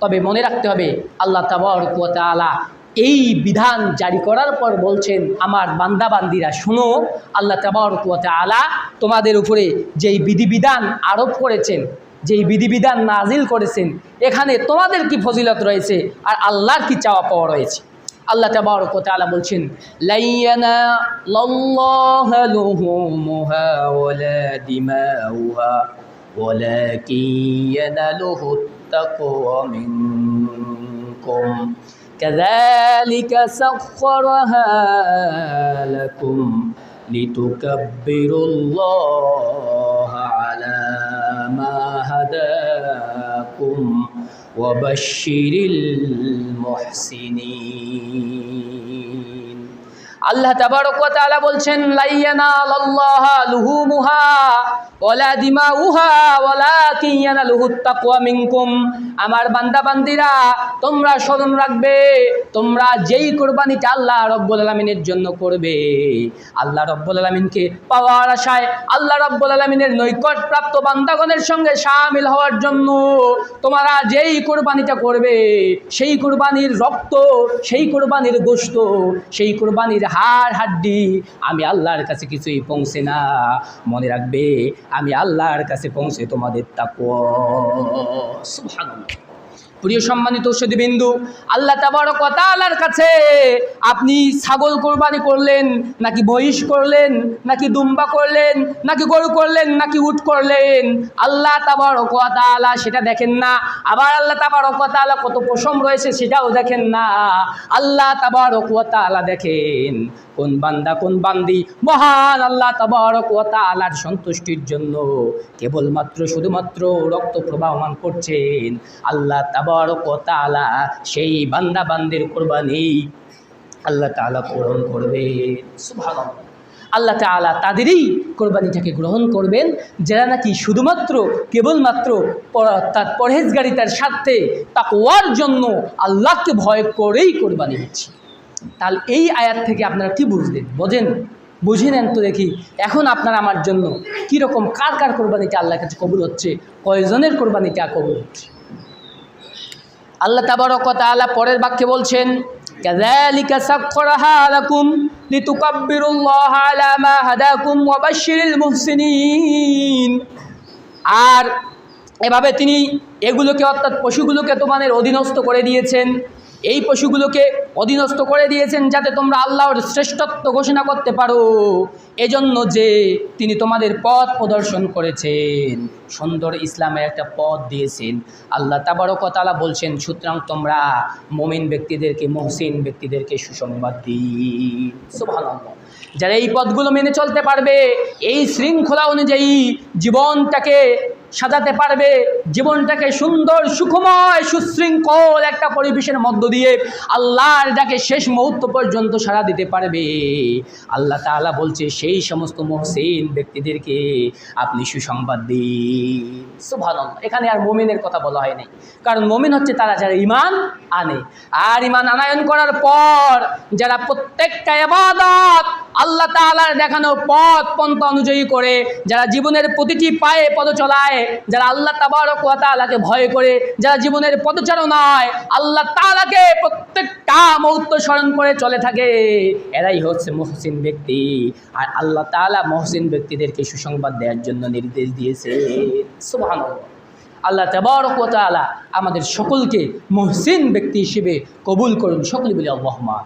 তবে মনে রাখতে হবে আল্লাহ তালা এই বিধান জারি করার পর বলছেন, আমার বান্দাবান্দিরা, শুনো, আল্লাহ তালা তোমাদের উপরে যেই বিধিবিধান আরোপ করেছেন, যেই বিধিবিধান নাজিল করেছেন, এখানে তোমাদের কি ফজিলত রয়েছে আর আল্লাহর কি চাওয়া পাওয়া রয়েছে? আল্লাহ তাবারক তাআলা বলছেন, লাইয়ানা লাল্লাহ التقوى منكم كذلك سخرها لكم لتكبروا الله على ما هداكم وبشر المحسنين আল্লাহ তাবারক ওয়া তাআলা বলছেন লাইয়ানা আল্লাহ লুহুমুহা ওয়ালা দিমাউহা ওয়ালাকিন ইয়ানালুহুত তাকওয়া মিনকুম। আমার বান্দা বান্দিরা তোমরা স্মরণ রাখবে, তোমরা যেই কোরবানিটা আল্লাহ রব্বুল আলামিনের জন্য করবে, আল্লাহ রব্বুল আলামিনকে পাওয়ার আশায় আল্লাহ রব্বুল আলামিনের নৈকট প্রাপ্ত বান্দাগণের সঙ্গে শামিল হওয়ার জন্য তোমরা যেই কোরবানিটা করবে, সেই কোরবানির রক্ত, সেই কোরবানির গোশত, সেই কোরবানির হাড় হাড্ডি আমি আল্লাহর কাছে কিছুই পৌঁছে না। মনে রাখবে আমি আল্লাহর কাছে পৌঁছে তোমাদের সুবহানাল্লাহ। প্রিয় সম্মানিত বিন্দু আল্লাহ তাবারক ওয়া তাআলার কাছে আপনি ছাগল কোরবানি করলেন, নাকি মহিষ করলেন, নাকি দুম্বা করলেন, নাকি গরু করলেন, নাকি উট করলেন, আল্লাহ তাবারক ওয়া তাআলা সেটা দেখেন না। আবার আল্লাহ তাবারক ওয়া তাআলা কত পশম রয়েছে সেটাও দেখেন না। আল্লাহ তাবারক ওয়া তাআলা দেখেন কোন বান্দা, কোন বান্দি। মহান আল্লাহ তাবারক ওয়া তাআলার সন্তুষ্টির জন্য কেবলমাত্র, শুধুমাত্র রক্ত প্রবাহমান করছেন। আল্লাহ তাবারক ওয়া তাআলা সেই বান্দা বান্দির কোরবানি আল্লাহ তাআলা পূরণ করবে। আল্লাহ তাআলা তাদেরই কোরবানিটাকে গ্রহণ করবেন, যারা নাকি শুধুমাত্র, কেবলমাত্র তার পরহেজগারিতার স্বার্থে, তাকওয়ার জন্য আল্লাহকে ভয় করেই কোরবানি হচ্ছে তাহলে এই আয়াত থেকে আপনারা কি বুঝলেন? বোঝেন? বুঝে নেন তো দেখি, এখন আপনারা আমার জন্য কীরকম, কার কার কোরবানিটা আল্লাহর কাছে কবুল হচ্ছে, কয়জনের কোরবানিটা কবুল হচ্ছে? আল্লাহ তাবারক তাআলা পরের বাক্যে বলছেন, কাযালিকা সাখখারাহা লাকুম লিতুকাব্বিরুল্লাহা আলা মা হাদাকুম ওয়া বাশশিরিল মুহসিনিন। আর এভাবে তিনি এগুলোকে অর্থাৎ পশুগুলোকে তোমাদের অধীনস্থ করে দিয়েছেন। এই পশুগুলোকে অধীনস্থ করে দিয়েছেন যাতে তোমরা আল্লাহর শ্রেষ্ঠত্ব ঘোষণা করতে পারো। এজন্য যে তিনি তোমাদের পথ প্রদর্শন করেছেন, সুন্দর ইসলামের একটা পথ দিয়েছেন। আল্লাহ তাবারকতালা বলছেন, সুতরাং তোমরা মমিন ব্যক্তিদেরকে, মহসিন ব্যক্তিদেরকে সুসংবাদ দিই যারা এই পথগুলো মেনে চলতে পারবে, এই শৃঙ্খলা অনুযায়ী জীবনটাকে সাজাতে পারবে জীবনটাকে সুন্দর, সুখময়, সুশৃঙ্খল একটা পরিবেশের মধ্য দিয়ে আল্লাহর ডাকে শেষ মুহূর্ত পর্যন্ত সাড়া দিতে পারবে। আল্লাহ তাআলা বলছে, সেই সমস্ত মহসিন ব্যক্তিদেরকে আপনি সুসংবাদ দিন। সুবহানাল্লাহ। এখানে আর মমিনের কথা বলা হয় নাই। কারণ মমিন হচ্ছে তারা যারা ইমান আনে। আর ইমান আনায়ন করার পর যারা প্রত্যেকটা এবাদত আল্লাহ তাআলার দেখানো পথ পন্থ অনুযায়ী করে, যারা জীবনের প্রতিটি পায়ে পদ চলায়, যারা আল্লাহ তাবারক ওয়া ভয় করে, যারা জীবনের পদচারণায় আল্লাহ তাআলাকে প্রত্যেকটা মুহূর্ত স্মরণ করে চলে থাকে। এরাই হচ্ছে মহসিন ব্যক্তি। আর আল্লাহ তাআলা মহসিন ব্যক্তিদেরকে সুসংবাদ দেওয়ার জন্য নির্দেশ দিয়েছে। সুবহানাল্লাহ। আল্লাহ তাবারক ওয়া আমাদের সকলকে মহসিন ব্যক্তি হিসেবে কবুল করুন। সকলে বলে আল্লাহুম্মা